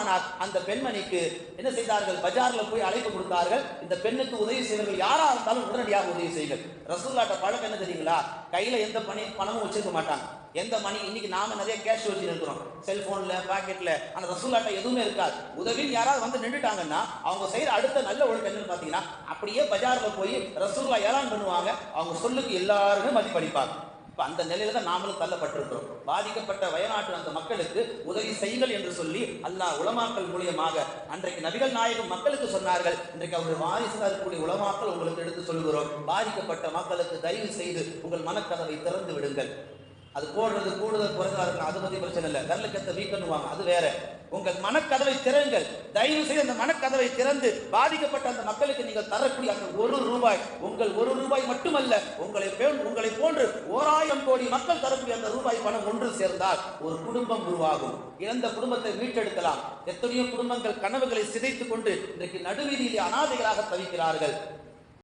ஆனால் அந்த பெண்மணிக்கு என்ன செய்தார்கள்? பஜார்ல போய் அழைப்பு கொடுத்தார்கள். இந்த பெண்ணுக்கு உதவி செய்வர்கள் யாரா இருந்தாலும் உடனடியாக உதவி செய்யுங்கள். ரசூல்லாட்ட பழக்கம் என்ன தெரியுங்களா? கையில எந்த பணி பணமும் வச்சிருக்க மாட்டாங்க. எந்த மணி இன்னைக்கு நாம நிறைய கேஷ் வச்சு இருக்கிறோம். செல்போன்ல பாக்கெட்ல ஆனா ரசூல்லாட்ட எதுவுமே இருக்காது. உதவி யாராவது வந்து நின்றுட்டாங்கன்னா அவங்க செய்யற அடுத்த நல்ல ஒழுக்கம் என்னன்னு பாத்தீங்கன்னா அப்படியே பஜார்ல போய் ரசூல்லா ஏலான் பண்ணுவாங்க. அவங்க சொல்லுக்கு எல்லாருமே மதிப்பளிப்பாங்க. இப்போ அந்த நிலையில தான் நாமளும் தள்ளப்பட்டிருக்கிறோம். பாதிக்கப்பட்ட வயநாட்டு அந்த மக்களுக்கு உதவி செய்யுங்கள் என்று சொல்லி அல்லாஹ் உலமாக்கள் மூலியமாக அன்றைக்கு நபிகள் நாயகம் மக்களுக்கு சொன்னார்கள். இன்றைக்கு அவர்கள் வாரிசாக இருக்கக்கூடிய உலமாக்கள் உங்களுக்கு எடுத்து சொல்கிறோம். பாதிக்கப்பட்ட மக்களுக்கு தயவு செய்து உங்கள் மனக்கதவை திறந்து விடுங்கள். அது போடுறது கூடுதல் குறைதலா இருக்கும் அது பத்தி பிரச்சனை இல்லை. கல்லுக்கத்தை வீக்கணுவாங்க அது வேற. உங்கள் மனக்கதவை திறங்கள். தயவு செய்து அந்த மனக்கதவை திறந்து பாதிக்கப்பட்ட அந்த மக்களுக்கு நீங்கள் தரக்கூடிய அந்த ஒரு ரூபாய் உங்கள் ஒரு ரூபாய் மட்டுமல்ல உங்களை உங்களை போன்று ஓராயிரம் கோடி மக்கள் தரக்கூடிய அந்த ரூபாய் பணம் ஒன்று சேர்ந்தால் ஒரு குடும்பம் உருவாகும். இழந்த குடும்பத்தை மீட்டெடுக்கலாம். எத்தனையோ குடும்பங்கள் கனவுகளை சிதைத்துக் கொண்டு இன்றைக்கு நடுவீதியிலே அனாதைகளாக தவிக்கிறார்கள்.